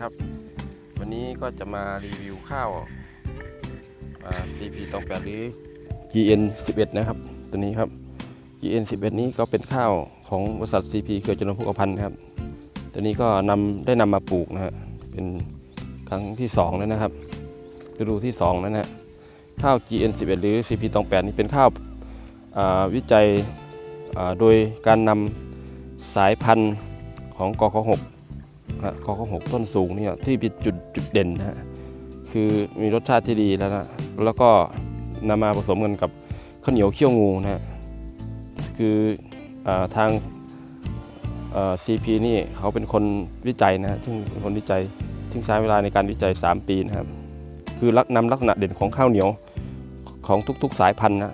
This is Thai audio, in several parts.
ครับ วันนี้ก็จะมารีวิวข้าว CP ตองแปดหรือ GN 11นะครับ ตัวนี้ครับ GN 11นี้ก็เป็นข้าวของบริษัท CP เครือจริญพุกพันธ์ครับ ตัวนี้ก็นำได้นำมาปลูกนะฮะเป็นครั้งที่2แล้วนะครับฤดูที่2แล้วนะข้าว GN 11หรือ CP ตองแปดนี้เป็นข้าววิจัยโดยการนำสายพันธุ์ของกค6 นะฮะกอหกต้นสูงเนี่ยที่เป็นจุดจุดเด่นนะคือมีรสชาติที่ดีแล้วนะแล้วก็นำมาผสมกันกับข้าวเหนียวเขี้ยวงูนะคืออทางซีพีนี่เขาเป็นคนวิจัยนะฮะซึ่งเป็นคนวิจัยซึ่งใช้เวลาในการวิจัย 3 ปีนะครับ คือลักนำลักษณะเด่นของข้าวเหนียวของทุก ๆ สายพันธุ์นะ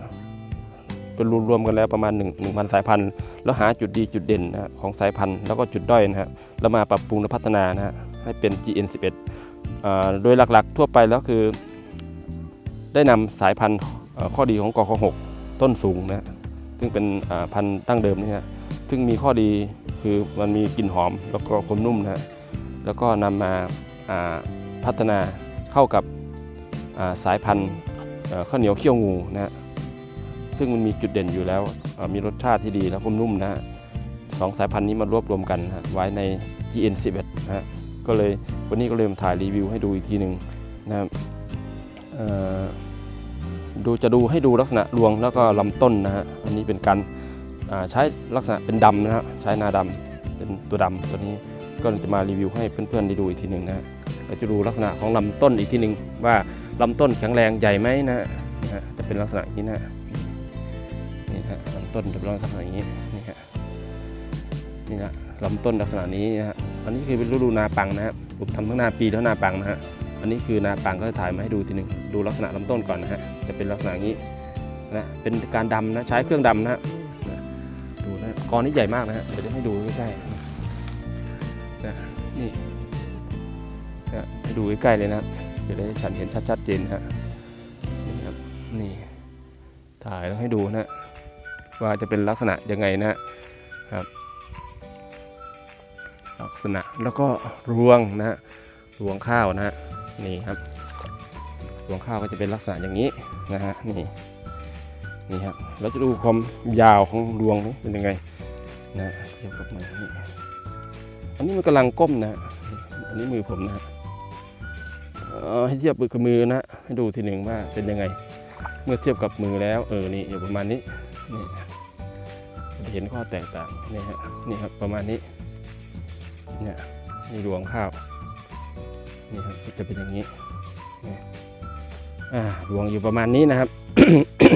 เป็นรวมๆกันแล้วประมาณ1 1 0 0 0 สายพันธุ์ แล้วหาจุดดีจุดเด่นนะฮะของสายพันธุ์แล้วก็จุดด้อยนะฮะแล้วมาปรับปรุงและพัฒนานะฮะให้เป็น GN11 อ่าโดยหลักๆทั่วไปแล้วคือ ได้นำสายพันธุ์ข้อดีของกค6ต้นสูงนะฮะซึ่งเป็นพันธุ์ตั้งเดิมนี่ฮะซึ่งมีข้อดีคือมันมีกลิ่นหอมแล้วก็ความนุ่มนะฮะแล้วก็นำมาอ่าพัฒนาเข้ากับสายพันธุ์ข้าวเหนียวเขี้ยวงูนะฮะ ซึ่งมันมีจุดเด่นอยู่แล้ว มีรสชาติที่ดีและความนุ่มนะฮะสองสายพันธุ์นี้มารวบรวมกันนะไว้ใน GN 11 นะฮะก็เลยวันนี้ก็เลยมาถ่ายรีวิวให้ดูอีกทีหนึ่งนะครับดูจะดูให้ดูลักษณะรวงแล้วก็ลำต้นนะฮะอันนี้เป็นการใช้ลักษณะเป็นดำนะฮะใช้นาดำเป็นตัวดำตัวนี้ก็จะมารีวิวให้เพื่อนๆได้ดูอีกทีหนึ่งนะฮะเราจะดูลักษณะของลำต้นอีกทีหนึ่งว่าลำต้นแข็งแรงใหญ่ไหมนะฮะจะเป็นลักษณะนี้นะฮะ ต้นจะเป็นลักษณะอย่างนี้นี่ฮะนี่นะลำต้นลักษณะนี้นะฮะอันนี้คือเป็นฤดูนาปังนะครับผมทำทั้งนาปีและนาปังนะฮะอันนี้คือนาปังก็ถ่ายมาให้ดูทีหนึ่งดูลักษณะลำต้นก่อนนะฮะจะเป็นลักษณะนี้นะเป็นการดำนะใช้เครื่องดำนะฮะดูนะกอนี้ใหญ่มากนะฮะเดี๋ยวให้ดูใกล้ๆนะนี่นะให้ดูใกล้ๆเลยนะครับเดี๋ยวได้ฉันเห็นชัดๆเจนนะฮะนี่ครับนี่ถ่ายแล้วให้ดูนะฮะ ว่าจะเป็นลักษณะยังไงนะฮะลักษณะแล้วก็รวงนะฮะรวงข้าวนะฮะนี่ครับรวงข้าวก็จะเป็นลักษณะอย่างนี้นะฮะนี่นี่ครับเราจะดูความยาวของรวงเป็นยังไงนะเทียบกับมือนี่อันนี้มันกำลังก้มนะอันนี้มือผมนะเออให้เทียบกับมือนะให้ดูทีหนึ่งว่าเป็นยังไง เมื่อเทียบกับมือแล้วเออนี่อยู่ประมาณนี้ นี่จะเห็นข้อแตกต่างนี่ฮะนี่ครับประมาณนี้เนี่ยนี่รวงข้าวนี่ครับจะเป็นอย่างนี้นี่อ่ารวงอยู่ประมาณนี้นะครับ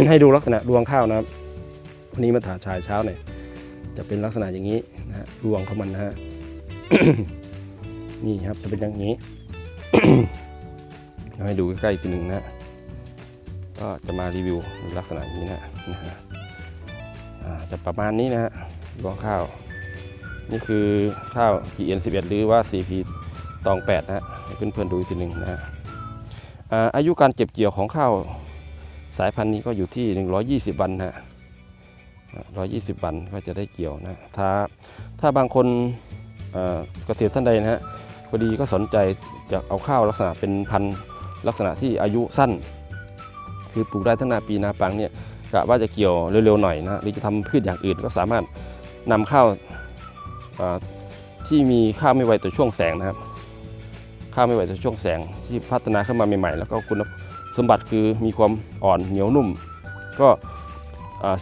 ให้ดูลักษณะรวงข้าวนะครับวันนี้มาถ่ายชายเช้าเนี่ยจะเป็นลักษณะอย่างนี้นะฮะรวงของมันนะฮะนี่ครับจะเป็นอย่างนี้เให้ดูใกล้ๆทีหนึ่งนะ ก็จะมารีวิวลักษณะนี้นะนะฮะ จะประมาณนี้นะฮะรวงข้าว นี่คือข้าว GN 11 หรือว่า CP ตอง8นะฮะให้เพื่อนๆดูอีกทีหนึ่งนะฮะอายุการเก็บเกี่ยวของข้าวสายพันธุ์นี้ก็อยู่ที่ 120 วันนะฮะ120 วันก็จะได้เกี่ยวนะถ้าถ้าบางคนเอ่อเกษตรท่านใดนะฮะพอดีก็สนใจจะเอาข้าวลักษณะเป็นพันธุ์ลักษณะที่อายุสั้น คือปลูกได้ทั้งนาปีนาปังเนี่ย กะว่าจะเกี่ยวเร็วๆหน่อยนะหรือจะทำพืชอย่างอื่นก็สามารถนำข้าวที่มีข้าวไม่ไวต่อช่วงแสงนะครับ ข้าวไม่ไวต่อช่วงแสงที่พัฒนาขึ้นมาใหม่ๆ แล้วก็คุณสมบัติคือมีความอ่อนเหนียวนุ่ม ก็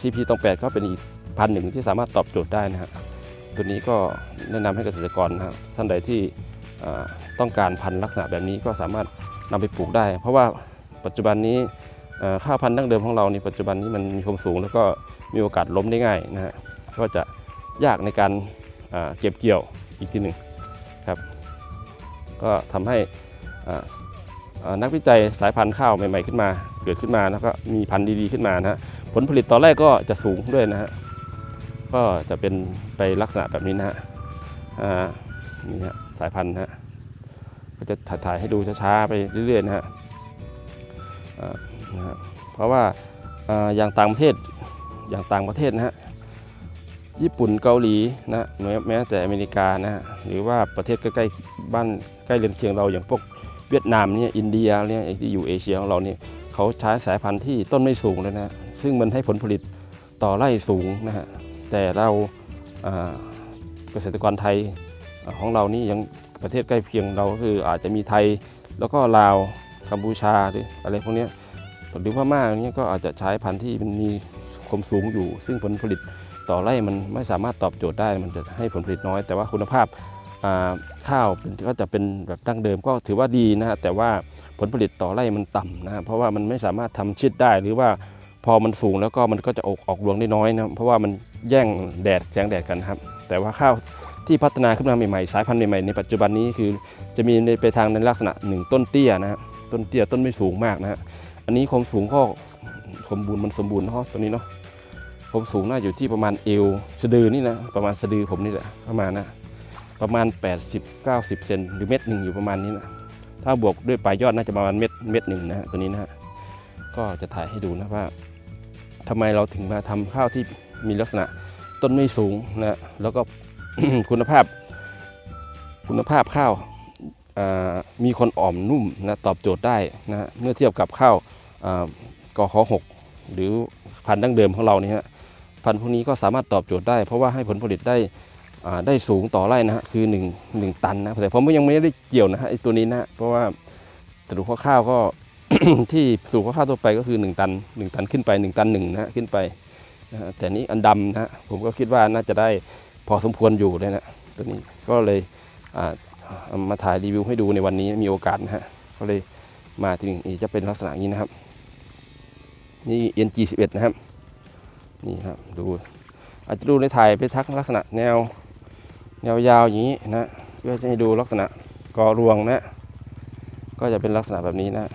ซีพีตองแปดก็เป็นอีกพันหนึ่งที่สามารถตอบโจทย์ได้นะฮะตัวนี้ก็แนะนำให้เกษตรกรนะครับท่านใดที่ต้องการพันธุ์ลักษณะแบบนี้ก็สามารถนำไปปลูกได้ เพราะว่าปัจจุบันนี้ ข้าวพันธุ์ดั้งเดิมของเราในปัจจุบันนี้มันมีความสูง แล้วก็มีโอกาสล้มได้ง่ายนะฮะก็จะยากในการเก็บเกี่ยวอีกทีหนึ่งครับ ก็ทำให้นักวิจัยสายพันธุ์ข้าวใหม่ ๆขึ้นมา เกิดขึ้นมาแล้วก็มีพันธุ์ดีๆขึ้นมานะฮะผลผลิตตอนแรกก็จะสูงด้วยนะฮะก็จะเป็นไปลักษณะแบบนี้นะฮะนี่ฮะสายพันธุ์ฮะก็จะถ่ายให้ดูช้าๆไปเรื่อยๆนะฮะ นะฮะเพราะว่าออย่างต่างประเทศอย่างต่างประเทศนะฮะญี่ปุ่นเกาหลีนะแม้แม้แต่อเมริกานะฮะหรือว่าประเทศใกล้ๆบ้านใกล้เรือนเคียงเราอย่างพวกเวียดนามเนี่ยอินเดียเนี่ยที่อยู่เอเชียของเราเนี่ยเขาใช้สายพันธุ์ที่ต้นไม่สูงเลยนะซึ่งมันให้ผลผลิตต่อไร่สูงนะฮะแต่เราเกษตรกรไทยอของเรานี่ยังประเทศใกล้เคียงเราก็คืออาจจะมีไทยแล้วก็ลาวกัมพูชาหรืออะไรพวกนี้ หรือพม่าอย่างเงี้ยก็อาจจะใช้พันธุ์ที่มันมีความสูงอยู่ ซึ่งผลผลิตต่อไร่มันไม่สามารถตอบโจทย์ได้ มันจะให้ผลผลิตน้อย แต่ว่าคุณภาพข้าวก็จะเป็นแบบดั้งเดิมก็ถือว่าดีนะฮะแต่ว่าผลผลิตต่อไร่มันต่ำนะฮะเพราะว่ามันไม่สามารถทำชิดได้หรือว่าพอมันสูงแล้วก็มันก็จะออกออกรวงได้น้อยนะเพราะว่ามันแย่งแดดแสงแดดกันครับ แต่ว่าข้าวที่พัฒนาขึ้นมาใหม่ๆ สายพันธุ์ใหม่ๆในปัจจุบันนี้คือจะมีในไปทางในลักษณะหนึ่งต้นเตี้ยนะฮะต้นเตี้ยต้นไม่สูงมากนะฮะ อันนี้ความสูงก็สมบูรณ์มันสมบูรณ์เนาะตัวนี้เนาะผมสูงน่าอยู่ที่ประมาณเอวสะดือนี่นะประมาณสะดือผมนี่แหละประมาณนะประมาณ 80 90 เซนหรือเม็ดหนึ่งอยู่ประมาณนี้นะถ้าบวกด้วยปลายยอดน่าจะประมาณเม็ดเม็ดหนึ่งนะฮะตัวนี้นะฮะก็จะถ่ายให้ดูนะว่าทำไมเราถึงมาทำข้าวที่มีลักษณะต้นไม่สูงนะแล้วก็คุณภาพ คุณภาพข้าวมีคนอ่อมนุ่มนะตอบโจทย์ได้นะเมื่อเทียบกับข้าว กขหกหรือพันธุ์ดั้งเดิมของเราเนี่ยฮะพันธุ์พวกนี้ก็สามารถตอบโจทย์ได้ เพราะว่าให้ผลผลิตได้ได้สูงต่อไร่นะฮะคือ1 1ตันนะแต่ผมก็ยังไม่ได้เกี่ยวนะฮะไอ้ตัวนี้นะเพราะว่าสรุปข้าวก็ที่สูงข้าวทั่วไปก็คือ 1 ตัน 1 ตันขึ้นไป 1 ตันหนึ่งนะฮะขึ้นไปนะแต่นี้อันดำนะฮะผมก็คิดว่าน่าจะได้พอสมควรอยู่เลยนะตัวนี้ก็เลยมาถ่ายรีวิวให้ดูในวันนี้มีโอกาสนะฮะก็เลยมาถึงจะเป็นลักษณะนี้นะครับ นี่ NG11 นะครับ นี่ครับดู อาจจะดูในถ่ายไปทักลักษณะแนว แนวยาวอย่างนี้นะเพื่อจะให้ดูลักษณะกอรวงนะ ก็จะเป็นลักษณะแบบนี้นะ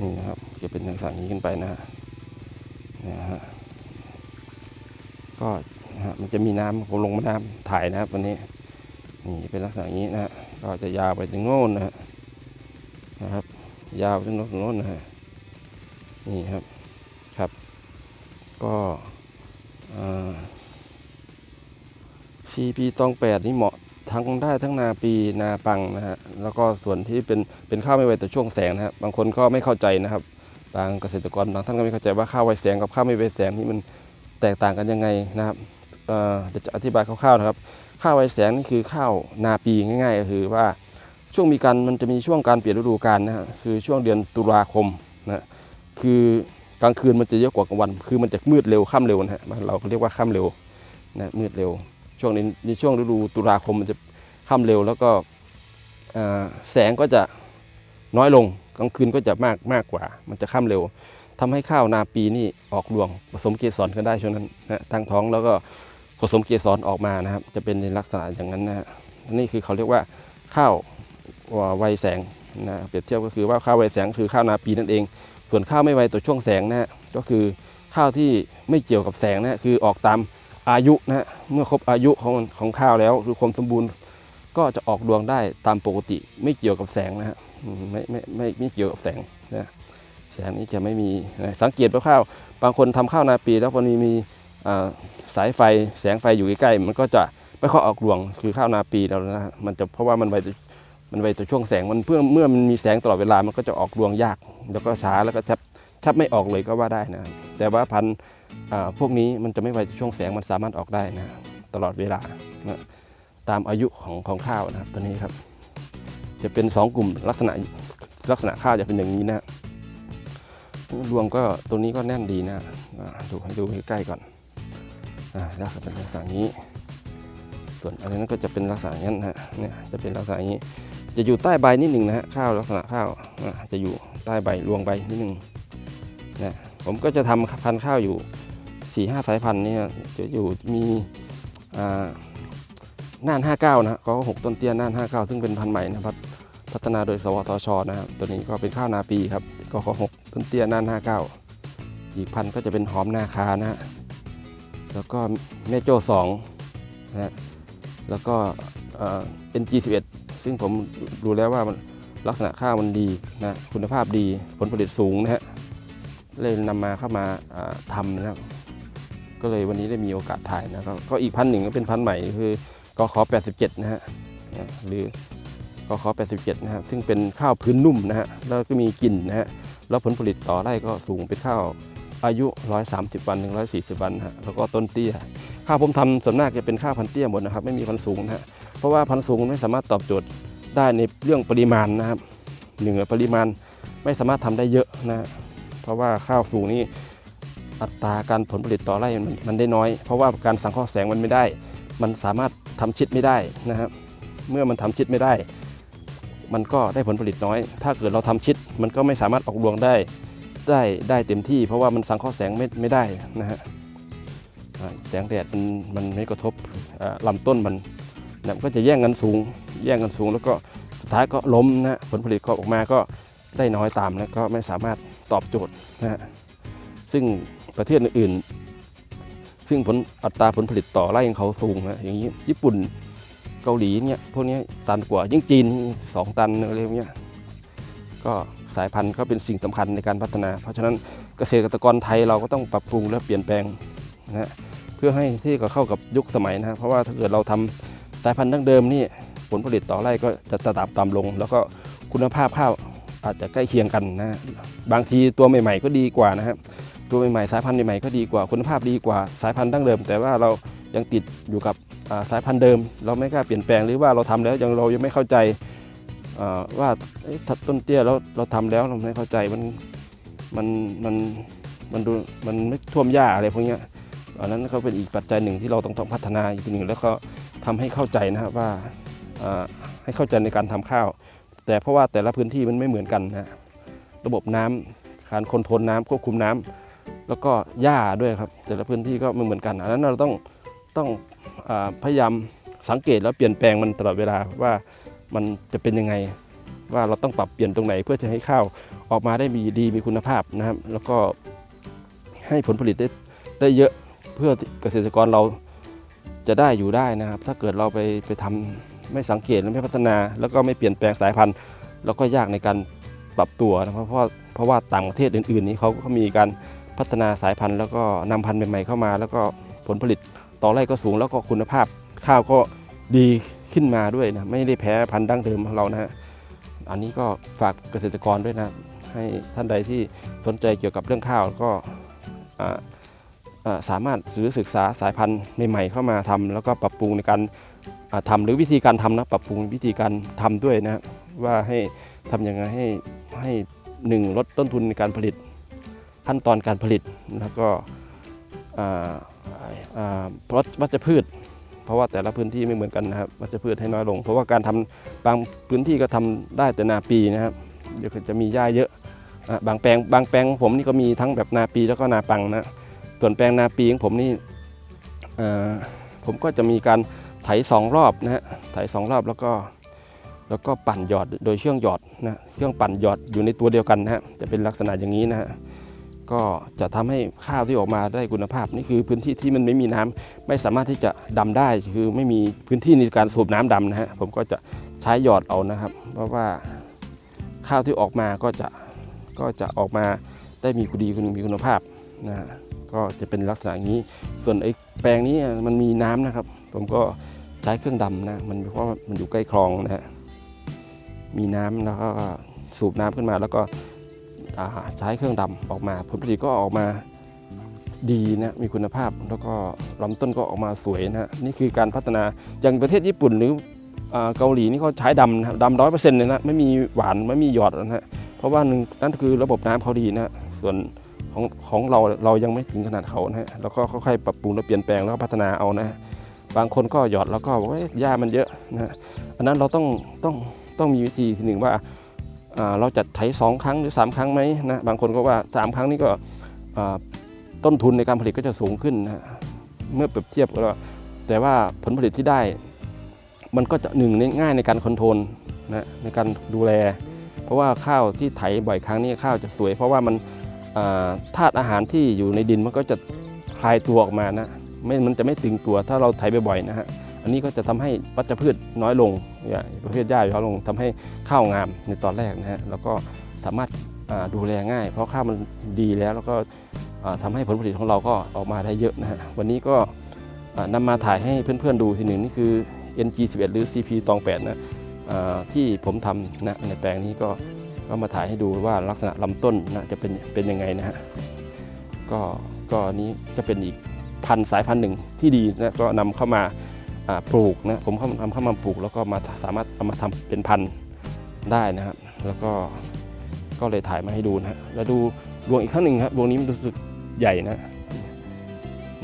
นี่นะครับจะเป็นลักษณะนี้ขึ้นไปนะนะฮะก็นะฮะมันจะมีน้ำผมลงมาน้ำถ่ายนะครับวันนี้นี่เป็นลักษณะนี้นะก็จะยาวไปถึงโน่นนะฮะนะครับ ยาวไปถึงโน่นนะฮะ นี่ครับครับ ก็อ่า CP ตองแปดนี่เหมาะทั้งได้ทั้งนาปีนาปังนะฮะแล้วก็ส่วนที่เป็นเป็นข้าวไม่ไวต่อช่วงแสงนะฮะบางคนก็ไม่เข้าใจนะครับบางเกษตรกรบางท่านก็ไม่เข้าใจว่าข้าวไวแสงกับข้าวไม่ไวแสงนี่มันแตกต่างกันยังไงนะครับเเดี๋ยวจะอธิบายคร่าวๆนะครับ ข้าวไวแสงนี่คือข้าวนาปีง่าย ๆ ก็คือว่าช่วงมีการมันจะมีช่วงการเปลี่ยนฤดูกาลนะฮะคือช่วงเดือนตุลาคมนะ คือกลางคืนมันจะเยอะกว่ากลางวัน คือมันจะมืดเร็วค่ำเร็วนะฮะเราเรียกว่าค่ำเร็วนะมืดเร็ว ช่วงนี้ในช่วงฤดูตุลาคมมันจะค่ำเร็วแล้วก็แสงก็จะน้อยลงกลางคืนก็จะมากมากกว่า มันจะค่ำเร็วทำให้ข้าวนาปีนี่ออกรวงผสมเกสรกันได้ช่วงนั้นนะตั้งท้องแล้วก็ผสมเกสรออกมานะครับ จะเป็นในลักษณะอย่างนั้นนะฮะนี่คือเขาเรียกว่าข้าวไวแสงนะเปรียบเทียบก็คือว่าข้าวไวแสงคือข้าวนาปีนั่นเอง ส่วนข้าวไม่ไวต่อช่วงแสงนะฮะก็คือข้าวที่ไม่เกี่ยวกับแสงนะฮะคือออกตามอายุนะเมื่อครบอายุของของข้าวแล้วคือความสมบูรณ์ก็จะออกรวงได้ตามปกติไม่เกี่ยวกับแสงนะฮะไม่ไม่ไม่ไม่เกี่ยวกับแสงนะแสงนี้จะไม่มีนะสังเกตว่าข้าวบางคนทำข้าวนาปีแล้วพอมีมีสายไฟแสงไฟอยู่ใกล้ๆมันก็จะไม่ค่อยออกรวงคือข้าวนาปีแล้วนะมันจะเพราะว่ามันไว มันไวต่อช่วงแสงมันเพื่อเมื่อมันมีแสงตลอดเวลามันก็จะออกรวงยาก แล้วก็ช้าแล้วก็แทบแทบไม่ออกเลยก็ว่าได้นะแต่ว่าพันธุ์พวกนี้มันจะไม่ไวช่วงแสงมันสามารถออกได้นะตลอดเวลานะตามอายุของของข้าวนะครับตัวนี้ครับ จะเป็น 2 กลุ่มลักษณะลักษณะข้าวจะเป็นอย่างนี้นะรวงก็ตัวนี้ก็แน่นดีนะดูให้ดูใกล้ก่อนอ่าลักษณะเป็นลักษณะนี้ ส่วนอันนั้นก็จะเป็นลักษณะนั้นนะฮะเนี่ยจะเป็นลักษณะอย่างนี้ จะอยู่ใต้ใบนิดหนึ่งนะฮะข้าวลักษณะข้าวจะอยู่ใต้ใบรวงใบนิดหนึ่งนะผมก็จะทำพันธุ์ข้าวอยู่4ี่ห้าสายพันธุ์นี่จะอยู่มีอ่าน่าน 59 นะก็หกต้นเตี้ยน่าน 59 ซึ่งเป็นพันธุ์ใหม่นะครับ พัฒนาโดยสวทชนะครับตัวนี้ก็เป็นข้าวนาปีครับก็ขอหกต้นเตี้ยน่าน 59 อีกพันธุ์ก็จะเป็นหอมนาคานะฮะแล้วก็แม่โจ้2นะฮะแล้วก็เอ่อ NG11 ซึ่งผมดูแล้วว่ามันลักษณะข้าวมันดีนะคุณภาพดีผลผลิตสูงนะฮะเลยนำมาเข้ามาทำนะครับ ก็เลยวันนี้ได้มีโอกาสถ่ายนะก็อีกพันหนึ่งก็เป็นพันใหม่คือกข87 นะฮะหรือกข87 นะฮะซึ่งเป็นข้าวพื้นนุ่มนะฮะแล้วก็มีกลิ่นนะฮะแล้วผลผลิตต่อไร่ก็สูงเป็นข้าวอายุ 130 วัน 140 วันฮะแล้วก็ต้นเตี้ยข้าวผมทำส่วนมากจะเป็นข้าวพันเตี้ยหมดนะครับ ไม่มีพันสูงนะฮะ เพราะว่าพันธุ์สูงไม่สามารถตอบโจทย์ได้ในเรื่องปริมาณนะครับหนึ่งปริมาณไม่สามารถทำได้เยอะนะเพราะว่าข้าวสูงนี่อัตราการผลผลิตต่อไร่มันได้น้อย เพราะว่าการสังเคราะห์แสงมันไม่ได้ มันสามารถทำชิดไม่ได้นะครับเมื่อมันทำชิดไม่ได้ มันก็ได้ผลผลิตน้อย ถ้าเกิดเราทำชิด มันก็ไม่สามารถออกรวงได้ได้ได้เต็มที่ เพราะว่ามันสังเคราะห์แสงไม่ไม่ได้นะฮะแสงแดดมันมันไม่กระทบลำต้นมัน นะก็จะแย่งกันสูง แย่งกันสูง แล้วก็สุดท้ายก็ล้มนะผลผลิตก็ออกมาก็ได้น้อยตามแล้วก็ไม่สามารถตอบโจทย์นะฮะซึ่งประเทศอื่นๆ ซึ่งผลอัตราผลผลิตต่อไร่ของเขาสูงนะอย่างนี้ญี่ปุ่นเกาหลีเนี่ยพวกนี้ตันกว่ายิ่งจีนสองตันอะไรอย่างเงี้ยก็สายพันธุ์ก็เป็นสิ่งสำคัญในการพัฒนา เพราะฉะนั้นเกษตรกรไทยเราก็ต้องปรับปรุงและเปลี่ยนแปลงนะเพื่อให้ที่ก็เข้ากับยุคสมัยนะเพราะว่าถ้าเกิดเราทำ สายพันธุ์ดั้งเดิมนี่ผลผลิตต่อไร่ก็จะตามต่ำลง แล้วก็คุณภาพข้าวอาจจะใกล้เคียงกันนะบางทีตัวใหม่ๆก็ดีกว่านะครับตัวใหม่ๆสายพันธุ์ใหม่ๆก็ดีกว่า คุณภาพดีกว่าสายพันธุ์ดั้งเดิม แต่ว่าเรายังติดอยู่กับสายพันธุ์เดิม เราไม่กล้าเปลี่ยนแปลงหรือว่าเราทำแล้วยังเรายังไม่เข้าใจว่าถ้าต้นเตี้ยแล้วเราทำแล้วเราไม่เข้าใจมันมันมันมันดูมันไม่ท่วมหญ้าอะไรพวกนี้อันนั้นก็เป็นอีกปัจจัยหนึ่งที่เราต้องต้องพัฒนาอีกหนึ่งแล้วก็ ทำให้เข้าใจนะครับว่าให้เข้าใจในการทำข้าว แต่เพราะว่าแต่ละพื้นที่มันไม่เหมือนกันนะระบบน้ำการคอนโทรลน้ำควบคุมน้ำแล้วก็หญ้าด้วยครับ แต่ละพื้นที่ก็ไม่เหมือนกันอันนั้นเราต้องต้องอพยายามสังเกตแล้วเปลี่ยนแปลงมันตลอดเวลาว่ามันจะเป็นยังไงว่าเราต้องปรับเปลี่ยนตรงไหนเพื่อจะให้ข้าวออกมาได้มีดีมีคุณภาพนะครับ แล้วก็ให้ผลผลิตได้ได้เยอะเพื่อเกษตรกรเรา จะได้อยู่ได้นะครับ ถ้าเกิดเราไปไปทำไม่สังเกตและไม่พัฒนา แล้วก็ไม่เปลี่ยนแปลงสายพันธุ์ แล้วก็ยากในการปรับตัวนะครับเพราะเพราะว่าต่างประเทศอื่น ๆ นี้เขาก็มีการพัฒนาสายพันธุ์ แล้วก็นำพันธุ์ใหม่ๆเข้ามา แล้วก็ผลผลิตต่อไร่ก็สูง แล้วก็คุณภาพข้าวก็ดีขึ้นมาด้วยนะไม่ได้แพ้พันธุ์ดั้งเดิมของเรานะฮะอันนี้ก็ฝากเกษตรกรด้วยนะ ให้ท่านใดที่สนใจเกี่ยวกับเรื่องข้าวก็อ่า สามารถซื้อศึกษาสายพันธุ์ใหม่ๆเข้ามาทำแล้วก็ปรับปรุงในการอ่าทำหรือวิธีการทำนะปรับปรุงวิธีการทำด้วยนะว่าให้ทำยังไงให้ให้หนึ่งลดต้นทุนในการผลิตขั้นตอนการผลิตแล้วก็ลดวัชพืช เพราะว่าแต่ละพื้นที่ไม่เหมือนกันนะครับวัชพืชให้น้อยลง เพราะว่าการทำบางพื้นที่ก็ทำได้แต่นาปีนะครับเดี๋ยวจะมีหญ้าเยอะบางแปลงบางแปลงของผมนี่ก็มีทั้งแบบนาปีแล้วก็นาปังนะ ส่วนแปลงนาปีของผมนี่ผมก็จะมีการไถสองรอบนะฮะไถสองรอบแล้วก็แล้วก็ปั่นหยอดโดยเครื่องหยอดนะเครื่องปั่นหยอดอยู่ในตัวเดียวกันนะฮะจะเป็นลักษณะอย่างนี้นะฮะก็จะทำให้ข้าวที่ออกมาได้คุณภาพนี่คือพื้นที่ที่มันไม่มีน้ำไม่สามารถที่จะดำได้คือไม่มีพื้นที่ในการสูบน้ำดำนะฮะผมก็จะใช้หยอดเอานะครับ เพราะว่าข้าวที่ออกมาก็จะก็จะออกมาได้มีคุณดีคุณมีคุณภาพนะฮะ ก็จะเป็นลักษณะอย่างนี้ ส่วนไอ้แปลงนี้มันมีน้ำนะครับ ผมก็ใช้เครื่องดำนะ มันเพราะมันอยู่ใกล้คลองนะฮะมีน้ำแล้วก็สูบน้ำขึ้นมา แล้วก็ใช้เครื่องดำออกมา ผลผลิตก็ออกมาดีนะมีคุณภาพแล้วก็ลำต้นก็ออกมาสวยนะนี่คือการพัฒนาอย่างประเทศญี่ปุ่นหรือเกาหลีนี่เขาใช้ดำนะครับดำร้อยเปอร์เซ็นต์เลยนะไม่มีหวานไม่มีหยอดนะฮะเพราะว่าหนึ่งนั่นคือระบบน้ำเขาดีนะส่วน ของของเราเรายังไม่ถึงขนาดเขานะฮะเราก็ค่อยๆปรับปรุงและเปลี่ยนแปลงแล้วก็พัฒนาเอานะฮะบางคนก็หยอดแล้วก็บอกว่าหญ้ามันเยอะนะฮะอันนั้นเราต้องต้องต้องมีวิธีทีหนึ่งว่าเราจะไถสองครั้งหรือสามครั้งไหมนะบางคนก็ว่าสามครั้งนี่ก็ต้นทุนในการผลิตก็จะสูงขึ้นนะเมื่อเปรียบเทียบก็แต่ว่าผลผลิตที่ได้ มันก็จะหนึ่งง่ายในการคอนโทรลนะในการดูแล เพราะว่าข้าวที่ไถบ่อยครั้งนี่ข้าวจะสวย เพราะว่ามัน ธาตุอาหารที่อยู่ในดินมันก็จะคลายตัวออกมานะไม่มันจะไม่ตึงตัวถ้าเราไถบ่อยๆนะฮะอันนี้ก็จะทำให้วัชพืชน้อยลงย่างประเภทหญ้าน้อยลงทำให้ข้าวงามในตอนแรกนะฮะแล้วก็สามารถดูแลง่าย เพราะข้าวมันดีแล้วแล้วก็อ่าทำให้ผลผลิตของเราก็ออกมาได้เยอะนะฮะวันนี้ก็อ่านำมาถ่ายให้เพื่อนๆดูทีหนึ่งนี่คือ NG11 หรือ CP ตอง8นะที่ผมทำนะในแปลงนี้ก็ ก็มาถ่ายให้ดูว่าลักษณะลำต้นนะจะเป็นเป็นยังไงนะฮะก็ก็อันนี้จะเป็นอีกพันสายพันธุ์หนึ่งที่ดีนะก็นำเข้ามาปลูกนะผมเข้านำเข้ามาปลูก แล้วก็มาสามารถเอามาทำเป็นพันธุ์ได้นะครับ แล้วก็ก็เลยถ่ายมาให้ดูนะฮะแล้วดูรวงอีกครั้งหนึ่งครับรวงนี้มันรู้สึกใหญ่นะ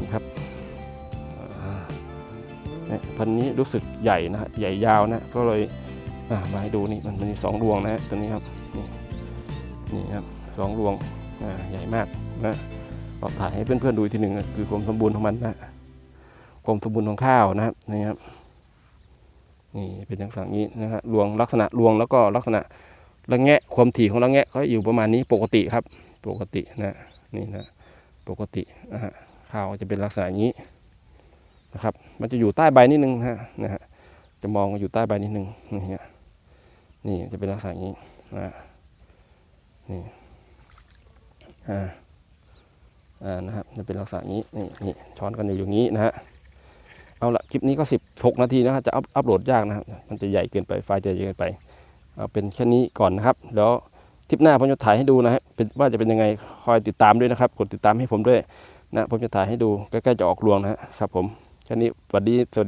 นี่ครับนี่พันนี้รู้สึกใหญ่นะฮะใหญ่ยาวนะก็เลยมาให้ดูนี่มันมีสองรวงนะฮะตัวนี้ครับ นี่นี่ครับสองรวงใหญ่มากนะก็ถ่ายให้เพื่อนๆดูอีกทีหนึ่งคือความสมบูรณ์ของมันนะความสมบูรณ์ของข้าวนะครับนี่ครับนี่เป็นอย่างนี้นะฮะรวงลักษณะรวงแล้วก็ลักษณะระแงะความถี่ของระแงะก็อยู่ประมาณนี้ปกติครับ ปกตินะนี่นะปกตินะฮะข้าวจะเป็นลักษณะนี้นะครับ มันจะอยู่ใต้ใบนิดนึงนะฮะนะฮะจะมองอยู่ใต้ใบนิดนึงนี่ฮะนี่จะเป็นลักษณะนี้ นะนี่อ่าอ่านะครับจะเป็นลักษณะนี้นี่นี่ช้อนกันอยู่อย่างนี้นะฮะเอาละคลิปนี้ก็ 16 นาทีนะฮะจะอัพโหลดยากนะครับมันจะใหญ่เกินไปไฟล์จะใหญ่เกินไปเอาเป็นแค่นี้ก่อนนะครับแล้วทริปหน้าผมจะถ่ายให้ดูนะฮะเป็นว่าจะเป็นยังไงคอยติดตามด้วยนะครับ กดติดตามให้ผมด้วยนะผมจะถ่ายให้ดูใกล้ๆจะออกรวงนะครับผมแค่นี้สวัสดีสวัสดี